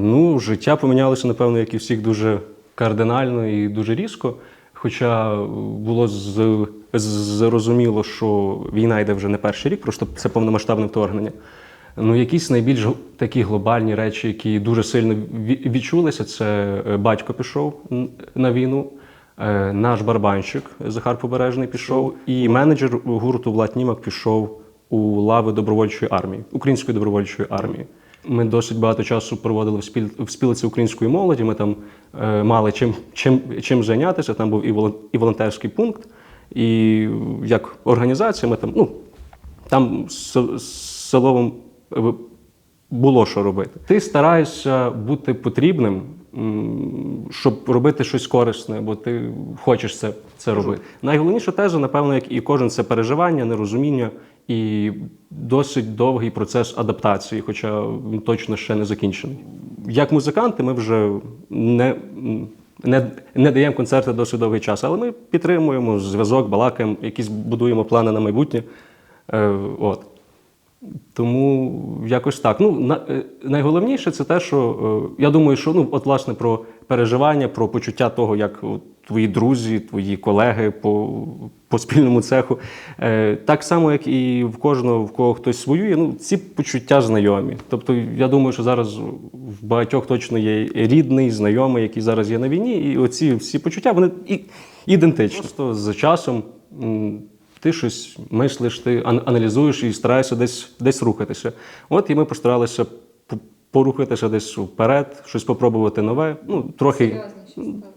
Ну, життя помінялося, напевно, як і всіх, дуже кардинально і дуже різко. Хоча було з- зрозуміло, що війна йде вже не перший рік, просто це повномасштабне вторгнення. Ну, якісь найбільш такі глобальні речі, які дуже сильно ві- відчулися, це е, батько пішов на війну, е, наш барабанщик Захар Побережний пішов, і менеджер гурту Влад Німак пішов у лави добровольчої армії, української добровольчої армії. Ми досить багато часу проводили в, спіль... в спілці української молоді. Ми там е, мали чим, чим, чим зайнятися. Там був і, волон... волонтерський пункт, і як організація, ми там, ну, там з, селовим е, було що робити. Ти стараєшся бути потрібним, щоб робити щось корисне, бо ти хочеш це, це робити. Найголовніша теза, напевно, як і кожен, це переживання, нерозуміння і досить довгий процес адаптації, хоча він точно ще не закінчений. Як музиканти, ми вже не. Не, не даємо концерти досить довгий час, але ми підтримуємо зв'язок, балакаємо, якісь будуємо плани на майбутнє. Е, от. Тому якось так. Ну, е, найголовніше це те, що е, я думаю, що ну, от, власне, про переживання, про почуття того, як твої друзі, твої колеги по, по спільному цеху. Е, так само, як і в кожного, в кого хтось воює, ну, ці почуття знайомі. Тобто, я думаю, що зараз в багатьох точно є рідний, знайомий, який зараз є на війні, і оці всі почуття вони і, ідентичні. Просто з часом. Ти щось мислиш, ти аналізуєш і стараєшся десь, десь рухатися. От і ми постаралися порухатися десь вперед, щось спробувати нове. Ну, трохи.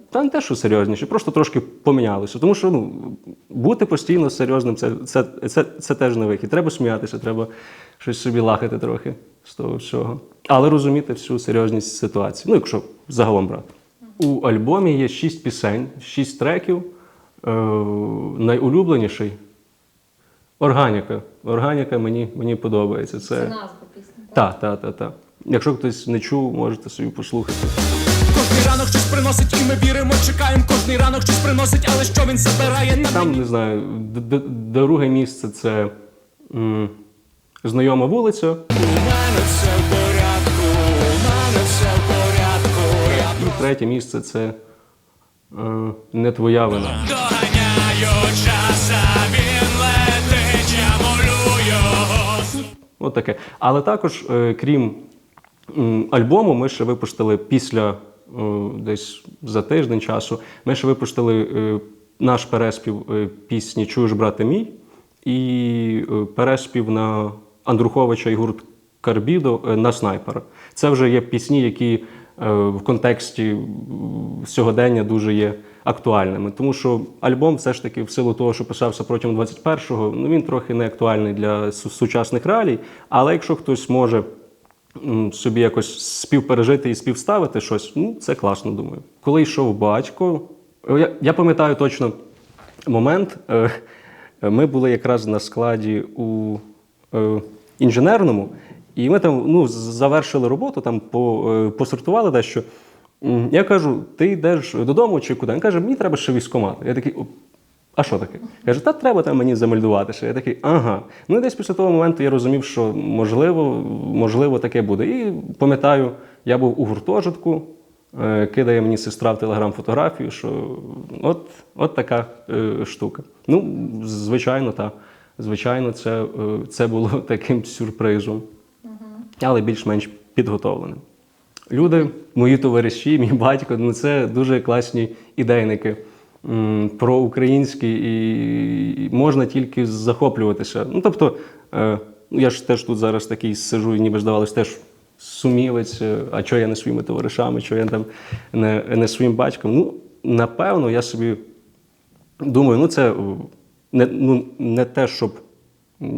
Та не те, що серйозніше, просто трошки помінялося. Тому що ну, бути постійно серйозним це, це, це, це теж не вихід. Треба сміятися, треба щось собі лахати трохи з того всього. Але розуміти всю серйозність ситуації. Ну, якщо загалом брати. У альбомі є шість пісень, шість треків. Е, найулюбленіший Органіка. Органіка мені, мені подобається. Це Це назва пісні. так, так, так, так. Якщо хтось не чув, можете собі послухати. Кожний ранок щось приносить, і ми віримо, чекаємо. Кожний ранок щось приносить, але що він забирає на Там не знаю, друге місце це м, знайома вулиця. У мене все в порядку, у мене все в порядку. І третє місце це е, не твоя вина. доганяю час, От таке. Але також, е, крім альбому, ми ще випустили після е, десь за тиждень часу. Ми ще випустили е, наш переспів пісні Чуєш, брате мій і переспів на Андруховича і гурт Карбідо на снайпера. Це вже є пісні, які в контексті сьогодення дуже є актуальними. Тому що альбом, все ж таки, в силу того, що писався протягом 21-го, ну він трохи не актуальний для сучасних реалій. Але якщо хтось може собі якось співпережити і співставити щось, ну це класно, думаю. Коли йшов батько, я, я пам'ятаю точно момент. е, Ми були якраз на складі у е, інженерному, і ми там ну, завершили роботу, там по, е, посортували дещо. Я кажу: ти йдеш додому чи куди? Він каже, мені треба ще військкомат. Я такий. А що таке? Каже, та треба там мені замельдуватися. Я такий, ага. Ну і десь після того моменту я розумів, що можливо, можливо, таке буде. І пам'ятаю, я був у гуртожитку, е, кидає мені сестра в телеграм фотографію, що от, от така е, штука. Ну, звичайно, так. Звичайно, це, е, це було таким сюрпризом, але більш-менш підготовленим. Люди, мої товариші, мій батько, ну це дуже класні ідейники проукраїнські, і можна тільки захоплюватися. Ну, тобто, е, ну, я ж теж тут зараз такий сижу, і ніби здавалось, теж сумівець, е, а чого я не своїми товаришами, чого я там не, не своїм батьком. Ну, напевно, я собі думаю, ну це не, ну, не те, щоб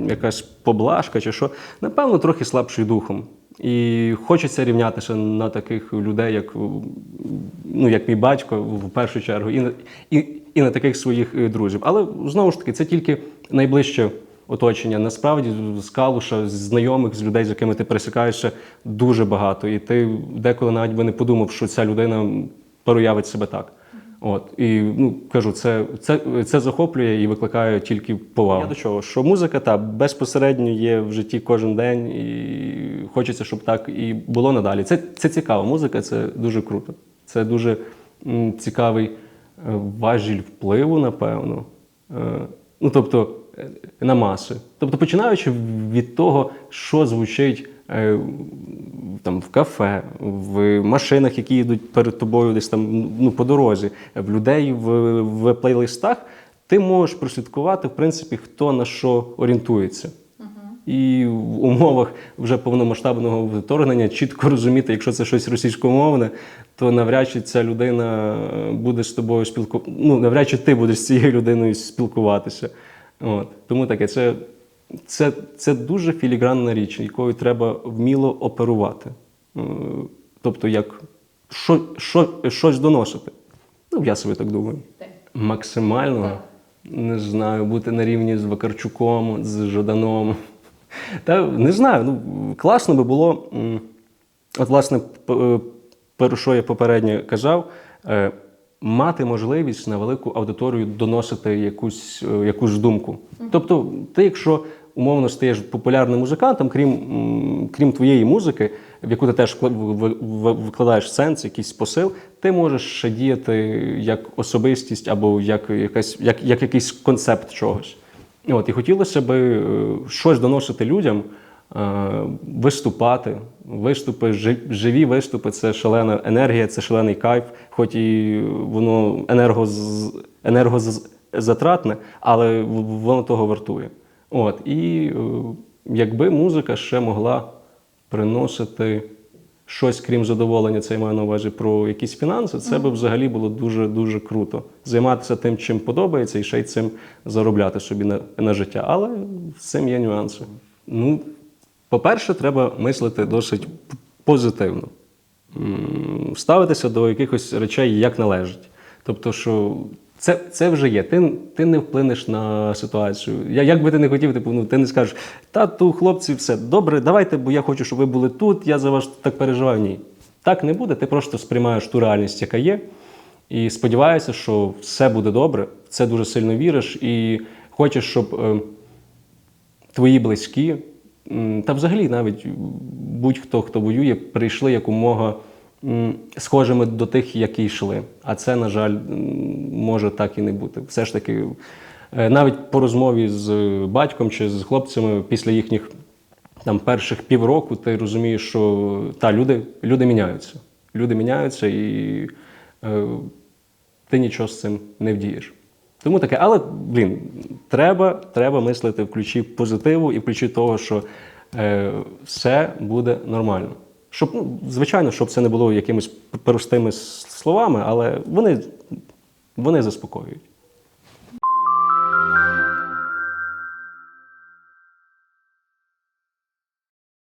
якась поблажка чи що, напевно, трохи слабший духом. І хочеться рівнятися на таких людей, як, ну, як мій батько, в першу чергу, і, на- і, і на таких своїх е, друзів. Але знову ж таки, це тільки найближче оточення. Насправді, з калуша, з знайомих, з людей, з якими ти пересікаєшся, дуже багато. І ти деколи навіть би не подумав, що ця людина проявить себе так. От і ну кажу, це, це, це захоплює і викликає тільки повагу. Я до чого? Що музика та безпосередньо є в житті кожен день, і хочеться, щоб так і було надалі. Це, це цікава музика, це дуже круто. Це дуже м, цікавий е, важіль впливу, напевно. Е, ну тобто е, на маси. Тобто, починаючи від того, що звучить там в кафе, в машинах, які йдуть перед тобою десь там ну, по дорозі, в людей в, в плейлистах, ти можеш прослідкувати, в принципі, хто на що орієнтується. І в умовах вже повномасштабного вторгнення чітко розуміти, якщо це щось російськомовне, то навряд чи ця людина буде з тобою спілкуватися. Ну, навряд чи ти будеш з цією людиною спілкуватися. От. Тому таке, це, це, це дуже філігранна річ, якою треба вміло оперувати. Е, Тобто, як що, що, щось доносити. Ну, я собі так думаю. Максимально, не знаю, бути на рівні з Вакарчуком, з Жаданом. Та не знаю, ну класно би було. От, власне, п- е, про що я попередньо казав, е, мати можливість на велику аудиторію доносити якусь, якусь думку. Тобто, ти, якщо умовно ж стаєш популярним музикантом, крім, крім твоєї музики, в яку ти теж викладаєш сенс, якийсь посил, ти можеш ще діяти як особистість або як, якась, як, як якийсь концепт чогось. От, і хотілося б е, щось доносити людям, е, виступати. Виступи, жи- живі виступи це шалена енергія, це шалений кайф, хоч і воно енергоз, енергозатратне, але воно того вартує. От, і е, якби музика ще могла приносити щось крім задоволення, це я маю на увазі про якісь фінанси, це би взагалі було дуже дуже круто. Займатися тим, чим подобається, і ще й цим заробляти собі на, на життя. Але з цим є нюанси. Ну, по-перше, треба мислити досить позитивно, ставитися до якихось речей як належить. Тобто, що це, це вже є. Ти, ти не вплинеш на ситуацію. Я, як би ти не хотів, типу, ну, ти не скажеш, тату, хлопці, все добре, давайте, бо я хочу, щоб ви були тут, я за вас так переживаю. Ні. Так не буде. Ти просто сприймаєш ту реальність, яка є, і сподіваєшся, що все буде добре, в це дуже сильно віриш, і хочеш, щоб. е, твої близькі, та взагалі навіть будь-хто, хто воює, прийшли якомога схожими до тих, які йшли. А це, на жаль, може так і не бути. Все ж таки, е, навіть по розмові з батьком чи з хлопцями після їхніх там перших півроку, ти розумієш, що та люди, люди міняються. Люди міняються і е, ти нічого з цим не вдієш. Тому таке, але блін, треба, треба мислити в ключі позитиву і в ключі того, що е, все буде нормально. Щоб, ну, звичайно, щоб це не було якимись простими словами, але вони, вони заспокоюють.